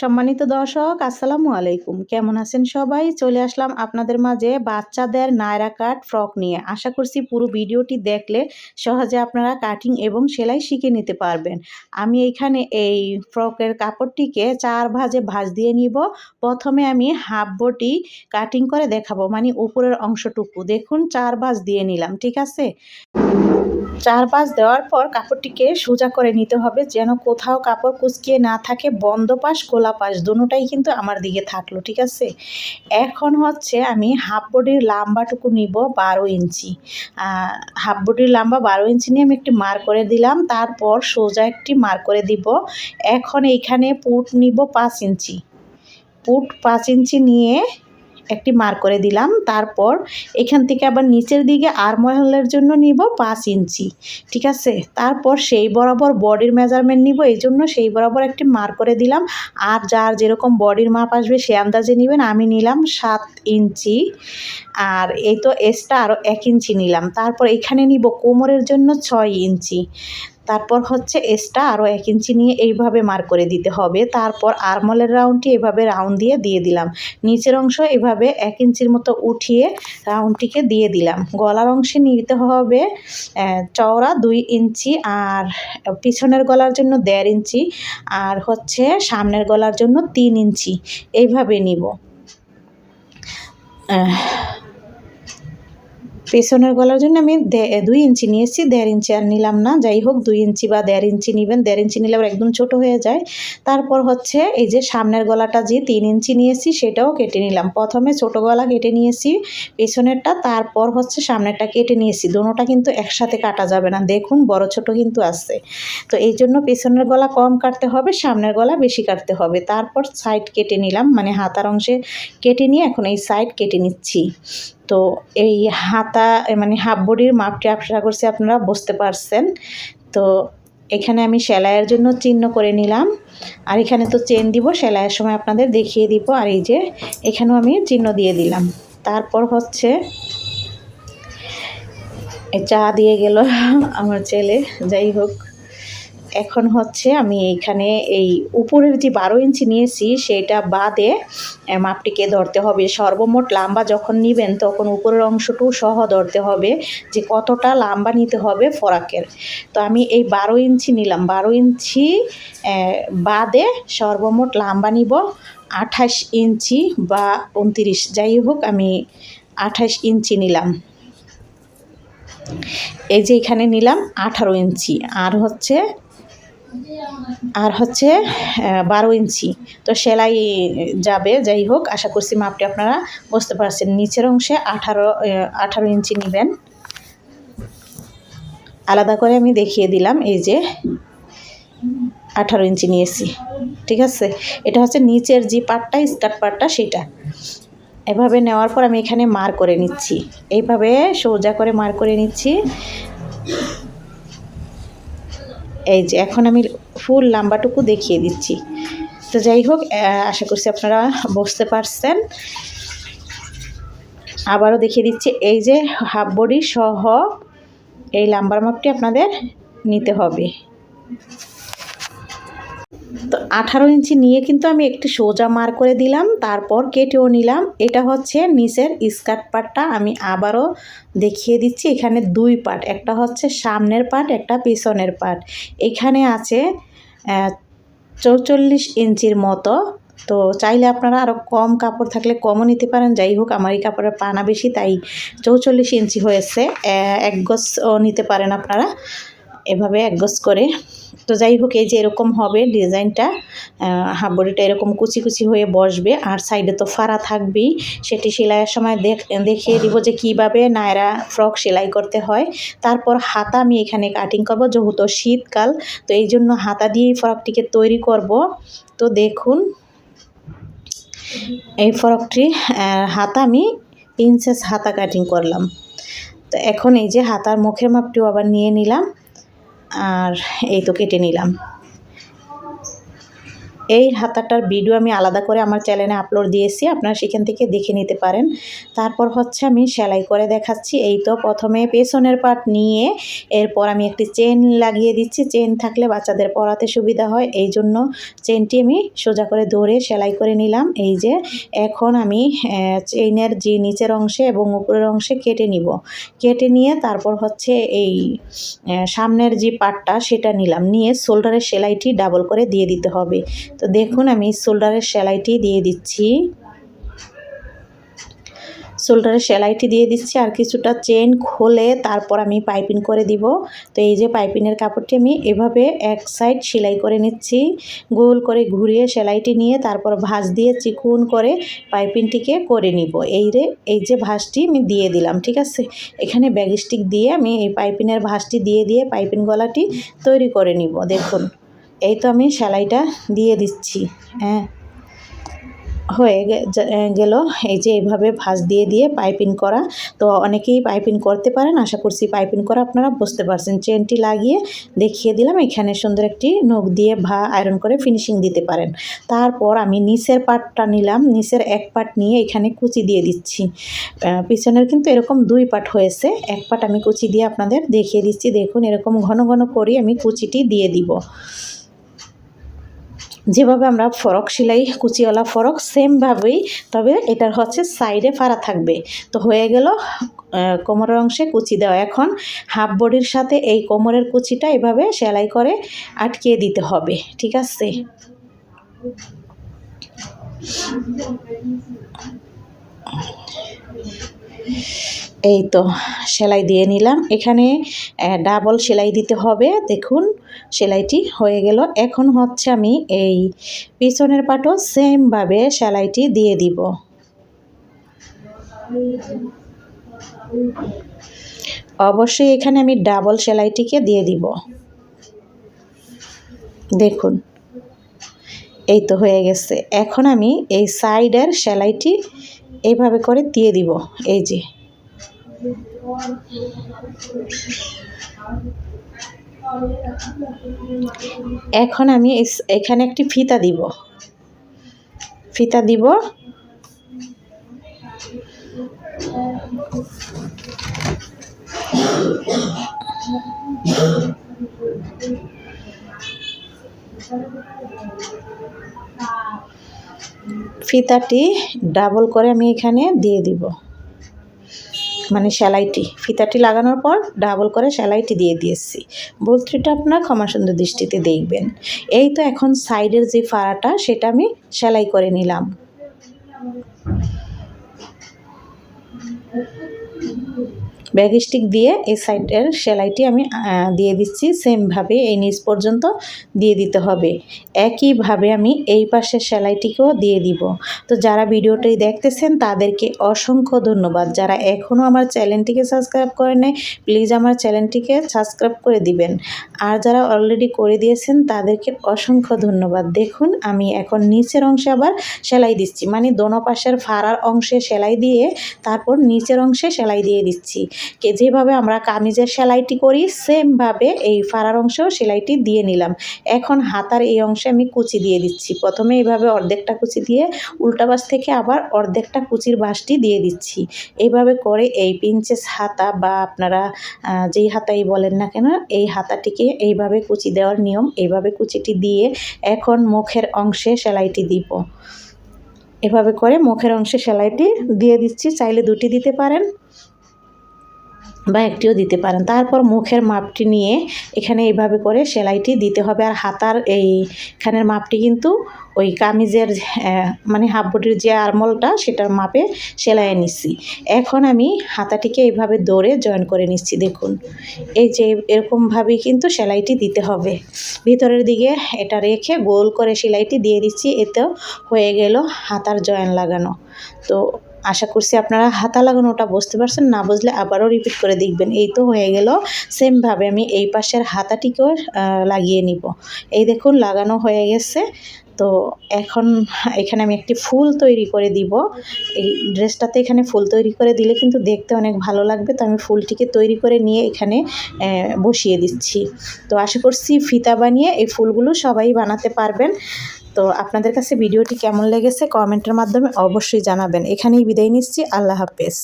সম্মানিত দর্শক, আসসালামু আলাইকুম। কেমন আছেন সবাই? চলে আসলাম আপনাদের মাঝে বাচ্চাদের নায়রা কাট ফ্রক নিয়ে। আশা করছি পুরো ভিডিওটি দেখলে সহজে আপনারা কাটিং এবং সেলাই শিখে নিতে পারবেন। আমি এইখানে এই ফ্রকের কাপড়টিকে চার ভাজে ভাজ দিয়ে নিব। প্রথমে আমি হাফ বটি কাটিং করে দেখাবো মানে উপরের অংশটুকু। দেখুন, চার ভাজ দিয়ে নিলাম, ঠিক আছে? চার পাঁচ দেওয়ার পর কাপড়টিকে সোজা করে নিতে হবে, যেন কোথাও কাপড় কুচকিয়ে না থাকে, বন্ধ পাশ, খোলা পাশ, দুটোটাই কিন্তু আমার দিকে থাকল, ঠিক আছে? এখন হচ্ছে আমি হাফ বডির লাম্বাটুকু নিব বারো ইঞ্চি। হাফ বডির লাম্বা বারো ইঞ্চি নিয়ে আমি একটি মার করে দিলাম, তারপর সোজা একটি মার করে দিব। এখন এইখানে পুট নিব পাঁচ ইঞ্চি। পুট পাঁচ ইঞ্চি নিয়ে একটি মার করে দিলাম। তারপর এখান থেকে আবার নিচের দিকে আর মহলের জন্য নিব পাঁচ ইঞ্চি, ঠিক আছে? তারপর সেই বরাবর বডির মেজারমেন্ট নিব, এই জন্য সেই বরাবর একটি মার করে দিলাম। আর যার যেরকম বডির মাপ আসবে সে আন্দাজে নেবেন, আমি নিলাম সাত ইঞ্চি। আর এই তো এসটা আরও এক ইঞ্চি নিলাম। তারপর এখানে নিব কোমরের জন্য ছয় ইঞ্চি। তারপর হচ্ছে এসটা আরও এক ইঞ্চি নিয়ে এইভাবে মার করে দিতে হবে। তারপর আরমলের রাউন্ডটি এভাবে রাউন্ড দিয়ে দিয়ে দিলাম। নিচের অংশ এভাবে এক ইঞ্চির মতো উঠিয়ে রাউন্ডটিকে দিয়ে দিলাম। গলার অংশে নিতে হবে চওড়া দুই ইঞ্চি আর পিছনের গলার জন্য দেড় ইঞ্চি আর হচ্ছে সামনের গলার জন্য তিন ইঞ্চি। এইভাবে নিব। পেছনের গলার জন্য আমি দুই ইঞ্চি নিয়েছি, দেড় ইঞ্চি আর নিলাম না। যাই হোক, দুই ইঞ্চি বা দেড় ইঞ্চি নেবেন, দেড় ইঞ্চি নিলে একদম ছোট হয়ে যায়। তারপর হচ্ছে এই যে সামনের গলাটা যে তিন ইঞ্চি নিয়েছি, সেটাও কেটে নিলাম। প্রথমে ছোট গলা কেটে নিয়েছি, পেছনেরটা, তারপর হচ্ছে সামনেরটা কেটে নিয়েছি। দোনোটা কিন্তু একসাথে কাটা যাবে না। দেখুন, বড় ছোট কিন্তু আছে। তো এই জন্য পেছনের গলা কম কাটতে হবে, সামনের গলা বেশি কাটতে হবে। তারপর সাইড কেটে নিলাম মানে হাতার অংশে কেটে নিয়ে এখন এই সাইড কেটে নিচ্ছি। তো এই হাতা মানে হাফ বডির মাপটি আশা করছি আপনারা বুঝতে পারছেন। তো এখানে আমি সেলাইয়ের জন্য চিহ্ন করে নিলাম। আর এখানে তো চেন দিব, সেলাইয়ের সময় আপনাদের দেখিয়ে দিব। আর এই যে এখানেও আমি চিহ্ন দিয়ে দিলাম। তারপর হচ্ছে চা দিয়ে গেল আমার ছেলে। যাই হোক। এখন হচ্ছে আমি এইখানে এই উপরের যে বারো ইঞ্চি নিয়েছি, সেটা বাদে মাপটিকে ধরতে হবে। সর্বমোট লাম্বা যখন নেবেন, তখন উপরের অংশটু সহ ধরতে হবে যে কতটা লাম্বা নিতে হবে ফরাকের। তো আমি এই বারো ইঞ্চি নিলাম। বারো ইঞ্চি বাদে সর্বমোট লাম্বা নিব আঠাশ ইঞ্চি বা উনতিরিশ। যাই হোক, আমি আঠাশ ইঞ্চি নিলাম। এই যে এখানে নিলাম আঠারো ইঞ্চি। আর হচ্ছে আর হচ্ছে বারো ইঞ্চি। তো সেলাই যাবে, যাই হোক, আশা করছি মাপটি আপনারা বুঝতে পারছেন। নিচের অংশে আঠারো আঠারো ইঞ্চি নেবেন। আলাদা করে আমি দেখিয়ে দিলাম, এই যে আঠারো ইঞ্চি নিয়েছি। ঠিক আছে? এটা হচ্ছে নিচের যে পাটটা, স্কার্ট পাটটা, সেটা। এভাবে নেওয়ার পর আমি এখানে মার করে নিচ্ছি। এইভাবে সোজা করে মার করে নিচ্ছি। এই যে এখন আমি ফুল লাম্বাটুকু দেখিয়ে দিচ্ছি। তো যাই হোক আশা করছি আপনারা বসতে পারছেন। আবারও দেখিয়ে দিচ্ছি, এই যে হাফ বডি সহ এই লাম্বার মাপটি আপনাদের নিতে হবে। তো আঠারো ইঞ্চি নিয়ে কিন্তু আমি একটু সোজা মার করে দিলাম, তারপর কেটেও নিলাম। এটা হচ্ছে নিচের স্কার্ট পার্টটা আমি আবারও দেখিয়ে দিচ্ছি, এখানে দুই পার্ট একটা হচ্ছে সামনের পার্ট একটা পিছনের পার্ট এখানে আছে চৌচল্লিশ ইঞ্চির মতো। তো চাইলে আপনারা আরও কম কাপড় থাকলে কমও নিতে পারেন, যাই হোক, আমার এই কাপড়ের পানা বেশি, তাই চৌচল্লিশ ইঞ্চি হয়েছে। এক গজও নিতে পারেন আপনারা। এভাবে এক গজ করে তো যাই হোক, এই যে এরকম হবে, ডিজাইনটা হাফ বডিটা এরকম কুচি কুচি হয়ে বসবে, আর সাইডে তো ফাড়া থাকবেই। সেটি সেলাইয়ের সময় দেখিয়ে দিব যে কীভাবে নায়রা ফ্রক সেলাই করতে হয়। তারপর হাতা আমি এখানে কাটিং করব, যেহেতু শীতকাল, তো এই জন্য হাতা দিয়েই ফ্রকটিকে তৈরি করব। তো দেখুন, এই ফ্রকটি হাতা আমি ইনসেস হাতা কাটিং করলাম। তো এখন এই যে হাতার মুখের মাপটিও আবার নিয়ে নিলাম। আর এই তো কেটে নিলাম। এই হাতাটার ভিডিও আমি আলাদা করে আমার চ্যানেলে আপলোড দিয়েছি, আপনারা সেখান থেকে দেখে নিতে পারেন। তারপর হচ্ছে আমি সেলাই করে দেখাচ্ছি, এই তো প্রথমে পেছনের পাট নিয়ে, এরপর আমি একটি চেন লাগিয়ে দিচ্ছি। চেন থাকলে বাচ্চাদের পরাতে সুবিধা হয়, এই জন্য চেনটি আমি সোজা করে ধরে সেলাই করে নিলাম। এই যে এখন আমি চেইনের যে নিচের অংশে এবং উপরের অংশে কেটে নিব। কেটে নিয়ে তারপর হচ্ছে এই সামনের যে পাটটা সেটা নিলাম। নিয়ে শোল্ডারের সেলাইটি ডাবল করে দিয়ে দিতে হবে। তো দেখুন, আমি শোল্ডারের সেলাইটি দিয়ে দিচ্ছি। শোল্ডারের সেলাইটি দিয়ে দিচ্ছি আর কিছুটা চেন খোলে তারপর আমি পাইপিং করে দিব। তো এই যে পাইপিংয়ের কাপড়টি আমি এভাবে এক সাইড সেলাই করে নিচ্ছি। গোল করে ঘুরিয়ে সেলাইটি নিয়ে তারপর ভাঁজ দিয়ে চিকুন করে পাইপিংটিকে করে নিব। এই রে, এই যে ভাঁজটি আমি দিয়ে দিলাম, ঠিক আছে? এখানে ব্যাগস্টিক দিয়ে আমি এই পাইপিংয়ের ভাঁজটি দিয়ে দিয়ে পাইপিং গলাটি তৈরি করে নিব, দেখুন। এই তো আমি সেলাইটা দিয়ে দিচ্ছি হ্যাঁ। হয়ে গেল। এই যে এইভাবে ভাঁজ দিয়ে দিয়ে পাইপিং করা। তো অনেকেই পাইপিং করতে পারেন, আশা করছি পাইপিং করা আপনারা বুঝতে পারছেন। চেনটি লাগিয়ে দেখিয়ে দিলাম, এখানে সুন্দর একটি নখ দিয়ে ভা, আয়রন করে ফিনিশিং দিতে পারেন। তারপর আমি নিচের পাটটা নিলাম, নিচের এক পাট নিয়ে এখানে কুচি দিয়ে দিচ্ছি। পিছনের কিন্তু এরকম দুই পাট হয়েছে, এক পাট আমি কুচি দিয়ে আপনাদের দেখিয়ে দিচ্ছি। দেখুন, এরকম ঘন ঘন করে আমি কুচিটি দিয়ে দিব। যেভাবে আমরা ফরক সেলাই, কুচিওয়ালা ফরক সেমভাবেই তবে এটার হচ্ছে সাইডে ফাড়া থাকবে। তো হয়ে গেল কোমরের অংশে কুচি দেওয়া। এখন হাফ বডির সাথে এই কোমরের কুচিটা এভাবে সেলাই করে আটকিয়ে দিতে হবে, ঠিক আছে? এই তো সেলাই দিয়ে নিলাম। এখানে ডাবল সেলাই দিতে হবে। দেখুন, সেলাইটি হয়ে গেল। এখন হচ্ছে আমি এই পিছনের পাটও সেমভাবে সেলাইটি দিয়ে দিব। অবশ্যই এখানে আমি ডাবল সেলাইটিকে দিয়ে দিব। দেখুন, এই তো হয়ে গেছে। এখন আমি এই সাইডের সেলাইটি এইভাবে করে দিয়ে দিব এই যে। এখন আমি এখানে একটি ফিতা দিব। ফিতা দিব। ফিতাটি ডাবল করে আমি এখানে দিয়ে দিব। মানে সেলাইটি। ফিতাটি লাগানোর পর ডাবল করে সেলাইটি দিয়ে দিয়েছি। বলত্রিটা আপনার ক্ষমা সুন্দর দৃষ্টিতে দেখবেন। এই তো এখন সাইডের যে ফাড়াটা, সেটা আমি সেলাই করে নিলাম। ব্যাগ স্টিক দিয়ে এই সাইডের সেলাইটি আমি দিয়ে দিচ্ছি। সেমভাবে এই নিচ পর্যন্ত দিয়ে দিতে হবে। একইভাবে আমি এই পাশের সেলাইটিকেও দিয়ে দিব। তো যারা ভিডিওটি দেখতেছেন, তাদেরকে অসংখ্য ধন্যবাদ। যারা এখনও আমার চ্যানেলটিকে সাবস্ক্রাইব করে নেয় প্লিজ আমার চ্যানেলটিকে সাবস্ক্রাইব করে দিবেন। আর যারা অলরেডি করে দিয়েছেন, তাদেরকে অসংখ্য ধন্যবাদ। দেখুন, আমি এখন নিচের অংশে আবার সেলাই দিচ্ছি। মানে দোনো পাশের ফাড়ার অংশে সেলাই দিয়ে, তারপর নিচের অংশে সেলাই দিয়ে দিচ্ছি। যেভাবে আমরা কামিজের সেলাইটি করি, সেমভাবে এই ফাড়ার অংশেও সেলাইটি দিয়ে নিলাম। এখন হাতার এই অংশে আমি কুচি দিয়ে দিচ্ছি। প্রথমে এইভাবে অর্ধেকটা কুচি দিয়ে উল্টা বাস থেকে আবার অর্ধেকটা কুচির বাসটি দিয়ে দিচ্ছি। এইভাবে করে এই পিঞ্চেস হাতা বা আপনারা যেই হাতাই বলেন না কেন, এই হাতাটিকে এইভাবে কুচি দেওয়ার নিয়ম, এইভাবে কুচিটি দিয়ে এখন মুখের অংশে সেলাইটি দিব। এভাবে করে মুখের অংশে সেলাইটি দিয়ে দিচ্ছি। চাইলে দুটি দিতে পারেন। বা একটিও দিতে পারেন। তারপর মুখের মাপটি নিয়ে এখানে এইভাবে করে সেলাইটি দিতে হবে। আর হাতার এইখানের মাপটি কিন্তু ওই কামিজের মানে হাফ যে আরমলটা সেটার মাপে সেলাইয়ে নিচ্ছি। এখন আমি হাতাটিকে এইভাবে দৌড়ে জয়েন করে নিচ্ছি, দেখুন। এই যে এরকমভাবেই কিন্তু সেলাইটি দিতে হবে। ভিতরের দিকে এটা রেখে গোল করে সেলাইটি দিয়ে দিচ্ছি, এতেও হয়ে গেল হাতার জয়েন লাগানো। তো আশা করছি আপনারা হাতা লাগানোটা বুঝতে পারছেন, না বুঝলে আবারও রিপিট করে দেখবেন। এই তো হয়ে গেল সেমভাবে আমি এই পাশের হাতাটিকেও লাগিয়ে নিব। এই দেখুন, লাগানো হয়ে গেছে। তো এখন এখানে আমি একটি ফুল তৈরি করে দিব। এই ড্রেসটাতে এখানে ফুল তৈরি করে দিলে কিন্তু দেখতে অনেক ভালো লাগবে। তো আমি ফুলটিকে তৈরি করে নিয়ে এখানে বসিয়ে দিচ্ছি। তো আশা করছি ফিতা বানিয়ে এই ফুলগুলো সবাই বানাতে পারবেন। তো আপনাদের কাছে ভিডিওটি কেমন লেগেছে কমেন্টের মাধ্যমে অবশ্যই জানাবেন। এখানেই বিদায় নিচ্ছি। আল্লাহ হাফেজ।